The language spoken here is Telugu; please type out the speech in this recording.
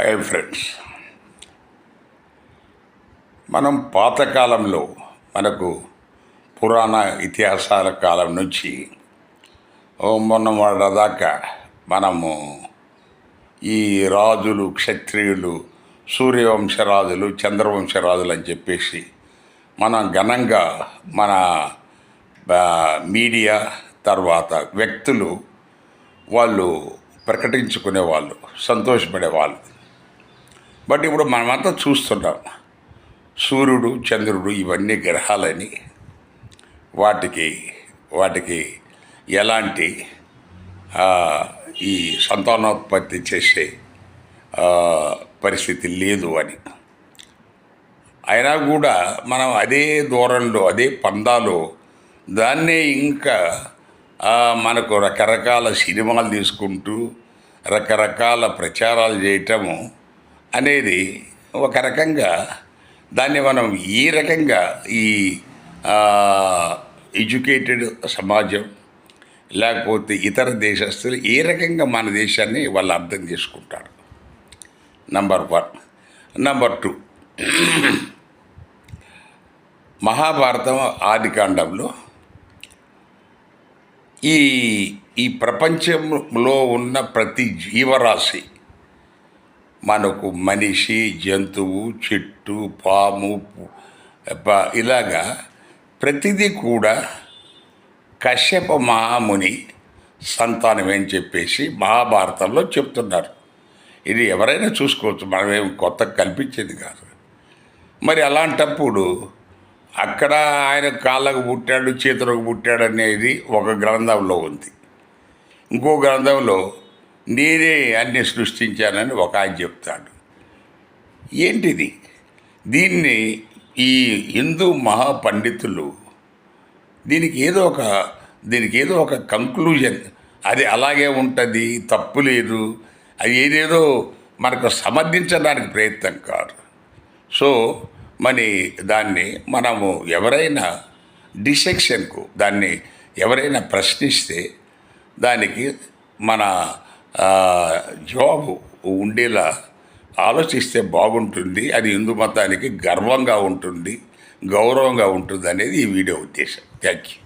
హాయ్ ఫ్రెండ్స్ మనం పాతకాలంలో మనకు పురాణ ఇతిహాసాల కాలం నుంచి ఓ మొన్న దాకా మనము ఈ రాజులు క్షత్రియులు సూర్యవంశరాజులు చంద్రవంశరాజులు అని చెప్పేసి మనం ఘనంగా మన మీడియా తర్వాత వ్యక్తులు వాళ్ళు ప్రకటించుకునేవాళ్ళు సంతోషపడేవాళ్ళు. బట్ ఇప్పుడు మనమంతా చూస్తున్నాం. సూర్యుడు చంద్రుడు ఇవన్నీ గ్రహాలని. వాటికి వాటికి ఎలాంటి ఈ సంతానోత్పత్తి చేసే పరిస్థితి లేదు అని. అయినా కూడా మనం అదే దూరంలో అదే పందాలో దాన్నే ఇంకా మనకు రకరకాల సినిమాలు తీసుకుంటూ రకరకాల ప్రచారాలు చేయటము అనేది ఒక రకంగా దాన్ని మనం ఈ రకంగా ఈ ఎడ్యుకేటెడ్ సమాజం లేకపోతే ఇతర దేశస్తులు ఏ రకంగా మన దేశాన్ని వాళ్ళు అర్థం చేసుకుంటారు? Number one number two Mahabharatam ఆదికాండంలో ఈ ఈ ప్రపంచంలో ఉన్న ప్రతి జీవరాశి మనకు మనిషి జంతువు చెట్టు పాము ఇలాగా ప్రతిదీ కూడా కశ్యప మహాముని సంతానం అని చెప్పేసి మహాభారతంలో చెప్తున్నారు. ఇది ఎవరైనా చూసుకోవచ్చు మనమేం కొత్త కల్పించేది కాదు. మరి అలాంటప్పుడు అక్కడ ఆయన కాళ్ళకు పుట్టాడు చేతులకు పుట్టాడు అనేది ఒక గ్రంథంలో ఉంది. ఇంకో గ్రంథంలో నేనే అన్ని సృష్టించానని ఒక ఆయన చెప్తాడు. ఏంటిది? దీన్ని ఈ హిందూ మహాపండితులు దీనికి ఏదో ఒక దీనికి ఏదో ఒక కంక్లూజన్ అది అలాగే ఉంటుంది తప్పు లేదు అది ఏదేదో మనకు సమర్థించడానికి ప్రయత్నం కాదు. సో మరి దాన్ని మనము ఎవరైనా డిసెక్షన్కు దాన్ని ఎవరైనా ప్రశ్నిస్తే దానికి మన జాబ్ ఉండేలా ఆలోచిస్తే బాగుంటుంది అది హిందూ మతానికి గర్వంగా ఉంటుంది గౌరవంగా ఉంటుంది అనేది ఈ వీడియో ఉద్దేశం. Thank you.